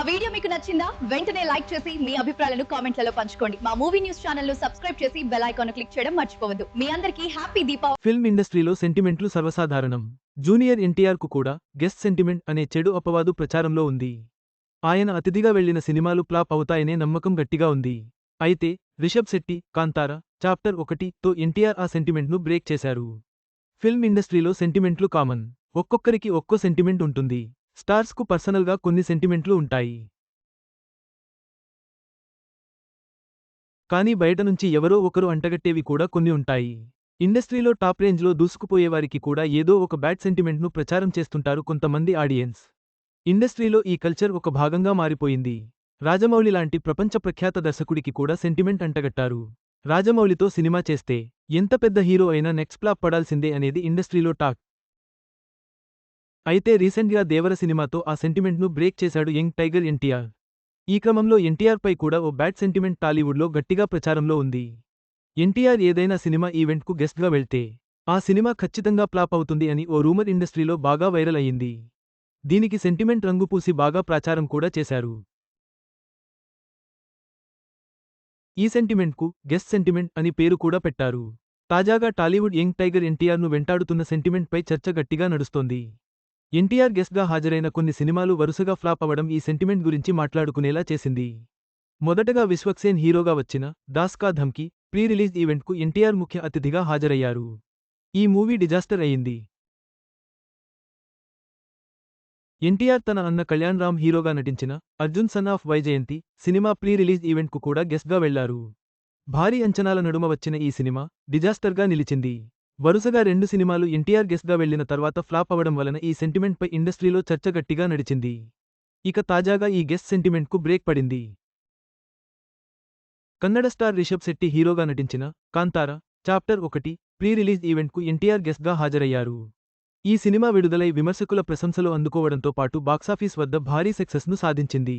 మా వీడియో మీకు నచ్చిందా? వెంటనే లైక్ చేసి మీ అభిప్రాయాలను కామెంట్లలో పంచుకోండి. మా మూవీ న్యూస్ ఛానల్ను సబ్స్క్రైబ్ చేసి బెల్ ఐకాన్ క్లిక్ చేయడం మర్చిపోవద్దు. మీ అందరికీ హ్యాపీ దీపావళి. ఫిల్మ్ ఇండస్ట్రీలో సెంటిమెంట్లు సర్వసాధారణం. జూనియర్ ఎన్టీఆర్కు కూడా గెస్ట్ సెంటిమెంట్ అనే చెడు అపవాదు ప్రచారంలో ఉంది. ఆయన అతిథిగా వెళ్ళిన సినిమాలు ప్లాప్ అవుతాయనే నమ్మకం గట్టిగా ఉంది. అయితే రిషబ్ శెట్టి కాంతార చాప్టర్ ఒకటి తో ఎన్టీఆర్ ఆ సెంటిమెంట్ను బ్రేక్ చేశారు. ఫిల్మ్ ఇండస్ట్రీలో సెంటిమెంట్లు కామన్. ఒక్కొక్కరికి ఒక్కో సెంటిమెంట్ ఉంటుంది. స్టార్స్కు పర్సనల్గా కొన్ని సెంటిమెంట్లు ఉంటాయి. కానీ బయట నుంచి ఎవరో ఒకరు అంటగట్టేవి కూడా కొన్ని ఉంటాయి. ఇండస్ట్రీలో టాప్ రేంజ్లో దూసుకుపోయేవారికి కూడా ఏదో ఒక బ్యాడ్ సెంటిమెంట్ను ప్రచారం చేస్తుంటారు కొంతమంది ఆడియన్స్. ఇండస్ట్రీలో ఈ కల్చర్ ఒక భాగంగా మారిపోయింది. రాజమౌళి లాంటి ప్రపంచ ప్రఖ్యాత దర్శకుడికి కూడా సెంటిమెంట్ అంటగట్టారు. రాజమౌళితో సినిమా చేస్తే ఎంత పెద్ద హీరో అయినా నెక్స్ట్ ప్లాప్ పడాల్సిందే అనేది ఇండస్ట్రీలో టాక్. అయితే రీసెంట్గా దేవర సినిమాతో ఆ సెంటిమెంట్ను బ్రేక్ చేశాడు యంగ్ టైగర్ ఎన్టీఆర్. ఈ క్రమంలో ఎన్టీఆర్ పై కూడా ఓ బ్యాడ్ సెంటిమెంట్ టాలీవుడ్లో గట్టిగా ప్రచారంలో ఉంది. ఎన్టీఆర్ ఏదైనా సినిమా ఈవెంట్కు గెస్ట్గా వెళ్తే ఆ సినిమా ఖచ్చితంగా ఫ్లాప్ అవుతుంది అని ఓ రూమర్ ఇండస్ట్రీలో బాగా వైరల్ అయ్యింది. దీనికి సెంటిమెంట్ రంగుపూసి బాగా ప్రచారం కూడా చేశారు. ఈ సెంటిమెంట్కు గెస్ట్ సెంటిమెంట్ అని పేరు కూడా పెట్టారు. తాజాగా టాలీవుడ్ యంగ్ టైగర్ ఎన్టీఆర్ను వెంటాడుతున్న సెంటిమెంట్పై చర్చ గట్టిగా నడుస్తోంది. ఎన్టీఆర్ గెస్ట్గా హాజరైన కొన్ని సినిమాలు వరుసగా ఫ్లాప్ అవడం ఈ సెంటిమెంట్ గురించి మాట్లాడుకునేలా చేసింది. మొదటగా విశ్వక్సేన్ హీరోగా వచ్చిన దాస్కా ధమ్కి ప్రీ రిలీజ్ ఈవెంట్కు ఎన్టీఆర్ ముఖ్య అతిథిగా హాజరయ్యారు. ఈ మూవీ డిజాస్టర్ అయింది ఎన్టీఆర్ తన అన్న కళ్యాణ్ రామ్ హీరోగా నటించిన అర్జున్ సన్ ఆఫ్ వైజయంతి సినిమా ప్రీ రిలీజ్ ఈవెంట్కు కూడా గెస్ట్గా వెళ్ళారు. భారీ అంచనాల నడుమ వచ్చిన ఈ సినిమా డిజాస్టర్గా నిలిచింది. వరుసగా రెండు సినిమాలు ఎన్టీఆర్ గెస్ట్గా వెళ్ళిన తర్వాత ఫ్లాప్ అవడం వలన ఈ సెంటిమెంట్పై ఇండస్ట్రీలో చర్చ గట్టిగా నడిచింది. ఇక తాజాగా ఈ గెస్ట్ సెంటిమెంట్కు బ్రేక్ పడింది. కన్నడ స్టార్ రిషబ్ శెట్టి హీరోగా నటించిన కాంతార చాప్టర్ ఒకటి ప్రీ రిలీజ్ ఈవెంట్కు ఎన్టీఆర్ గెస్ట్గా హాజరయ్యారు. ఈ సినిమా విడుదలై విమర్శకుల ప్రశంసలు అందుకోవడంతో పాటు బాక్సాఫీస్ వద్ద భారీ సక్సెస్ను సాధించింది.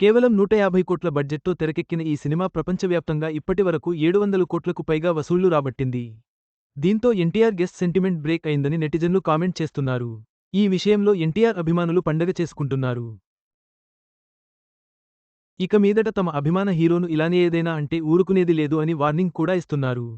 కేవలం నూట యాభై కోట్ల బడ్జెట్తో తెరకెక్కిన ఈ సినిమా ప్రపంచవ్యాప్తంగా ఇప్పటివరకు ఏడు వందల కోట్లకు పైగా వసూళ్ళు రాబట్టింది. దీంతో ఎన్టీఆర్ గెస్ట్ సెంటిమెంట్ బ్రేక్ అయిందని నెటిజన్లు కామెంట్ చేస్తున్నారు. ఈ విషయంలో ఎన్టీఆర్ అభిమానులు పండగ చేసుకుంటున్నారు. ఇక మీదట తమ అభిమాన హీరోను ఇలానే ఏదైనా అంటే ఊరుకునేది లేదు అని వార్నింగ్ కూడా ఇస్తున్నారు.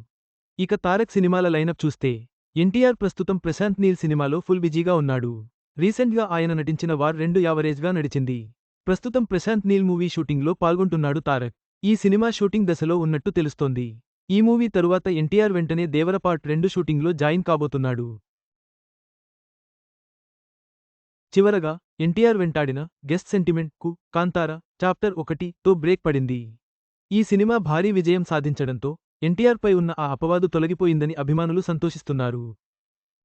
ఇక తారక్ సినిమాల లైనప్ చూస్తే ఎన్టీఆర్ ప్రస్తుతం ప్రశాంత్ నీల్ సినిమాలో ఫుల్ బిజీగా ఉన్నాడు. రీసెంట్గా ఆయన నటించిన వార్ రెండు యావరేజ్గా నడిచింది. ప్రస్తుతం ప్రశాంత్ నీల్ మూవీ షూటింగ్లో పాల్గొంటున్నాడు తారక్. ఈ సినిమా షూటింగ్ దశలో ఉన్నట్టు తెలుస్తోంది. ఈ మూవీ తరువాత ఎన్టీఆర్ వెంటనే దేవర పార్ట్ రెండు షూటింగ్లో జాయిన్ కాబోతున్నాడు. చివరగా ఎన్టీఆర్ వెంటాడిన గెస్ట్ సెంటిమెంట్కు కాంతార చాప్టర్ ఒకటి తో బ్రేక్ పడింది. ఈ సినిమా భారీ విజయం సాధించడంతో ఎన్టీఆర్పై ఉన్న ఆ అపవాదు తొలగిపోయిందని అభిమానులు సంతోషిస్తున్నారు.